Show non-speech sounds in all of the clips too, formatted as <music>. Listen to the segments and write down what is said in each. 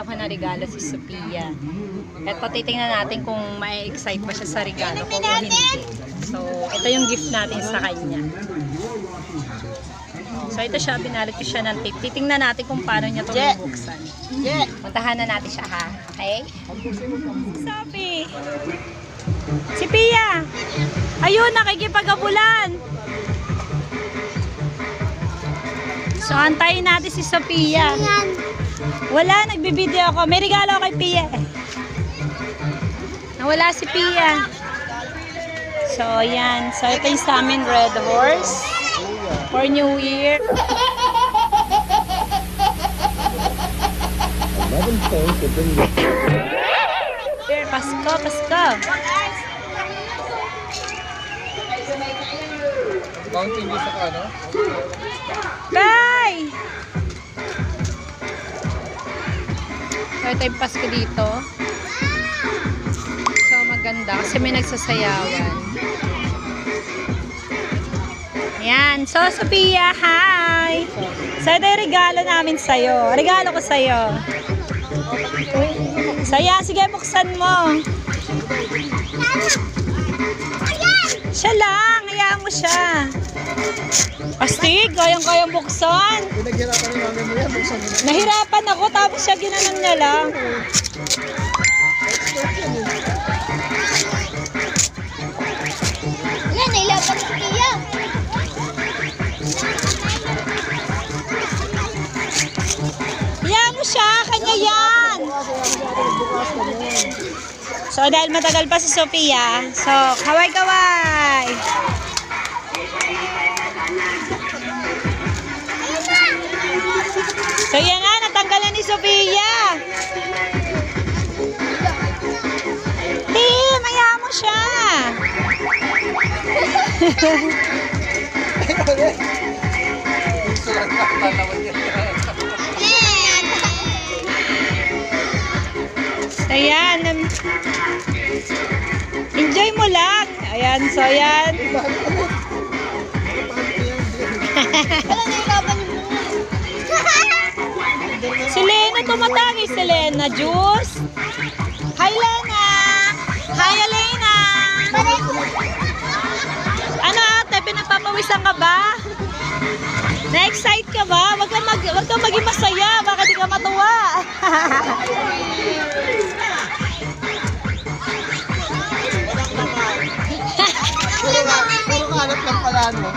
Hey guys, so bibigyan ko na regalo si Sophia. Ito titingnan natin kung ma-excite ba siya sa regalo ko o hindi. So, ito yung gift natin sa kanya. So, ito siya, binalot ko siya ng tape. Titingnan natin kung paano niya ito bubuksan. Yeah. Puntahan na natin siya ha. Okay? Sophie! Si Pia! Ayun, nakikipag-abulan! So, antayin natin si Sophia. Wala, nagbibideo ako. May regalo kay Pia. Nawala si Pia. So, yan. So, ito yung sa amin, Red Horse. For New Year. 11 points will bring you Pasko, Pasko. Mountain Dew sa ano? So, ito yung Pasko dito. So, maganda kasi may nagsasayawan. Yan. So, Sophia, hi! So, ito yung regalo namin sa'yo. Regalo ko sa'yo. So, yan. Sige, buksan mo. Siya lang. Hayaan mo siya. Astig, kayang-kayang buksan. Pinaghirapan ni mami mo yan. Buksan mo na. Nahirapan ako tapos siya ginanon niya lang. So dahil matagal pa si Sophia, so kaway-kaway. So yan nga, natanggalan ni Sophia. Tim, hayaan mo siya. <laughs> Enjoy mo lang. Ayan, so ayan. <laughs> Si Lena tumatagi. Si Lena, juice. Hi, Lena. Hi, Elena. Ano ate, pinagpapawisan ka ba? Na-excite ka ba? Wag kang, mag, wag kang maging masaya. Baka di ka matuwa. <laughs> ko.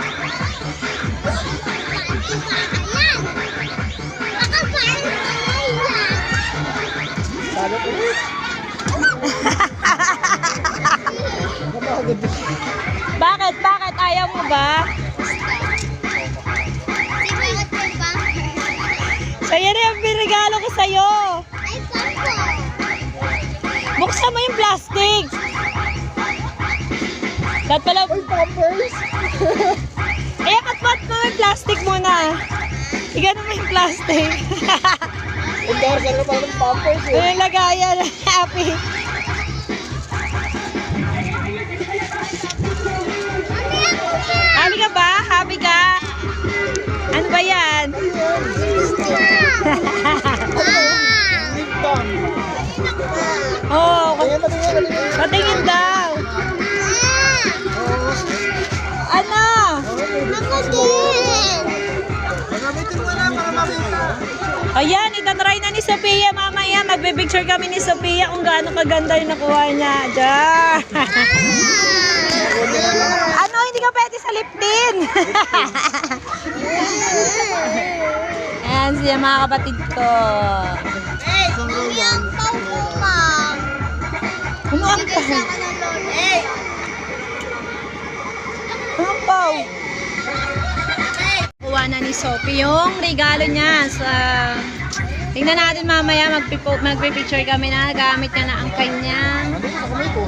Kapagod. Bakit? Bakit? Ayaw mo ba? Yan na yung binigalo ko sa'yo. Buksan mo yung plastic. Dapat pala, Ay, poppers! eh, katpat mo yung plastic muna. Igano mo yung plastic. Dahil ka na parang poppers, eh. Ano yung lagayan? Happy. Happy ka ba? Happy ka? Ano ba yan? Big Bang. oh, patingin daw. Ayan, itatry na ni Sophia mamaya. Magbe-picture kami ni Sophia kung gaano kaganda yung nakuha niya. Diyan. <laughs> ano, hindi ka pwede sa lip din. <laughs> Ayan siya mga kapatid ko. Ano ang pau? Ang pau? Kuha na ni Sophie yung regalo niya sa... Tingnan natin mamaya, magpipicture kami na gamit niya na ang kanyang?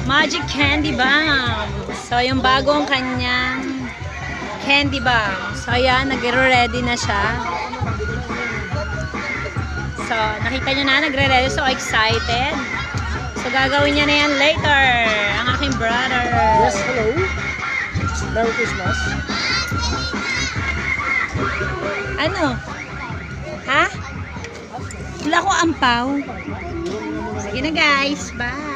Magic Candy Bomb. So, yung bagong kanyang candy bomb. So, ayan, nagre-ready na siya. So, nakita nyo na, nagre-ready. So, excited. So, gagawin niya na yan later. Ang aking brother. Yes, hello. Merry Christmas. Ano? Ha? Wala akong ampaw. Sige na guys. Bye.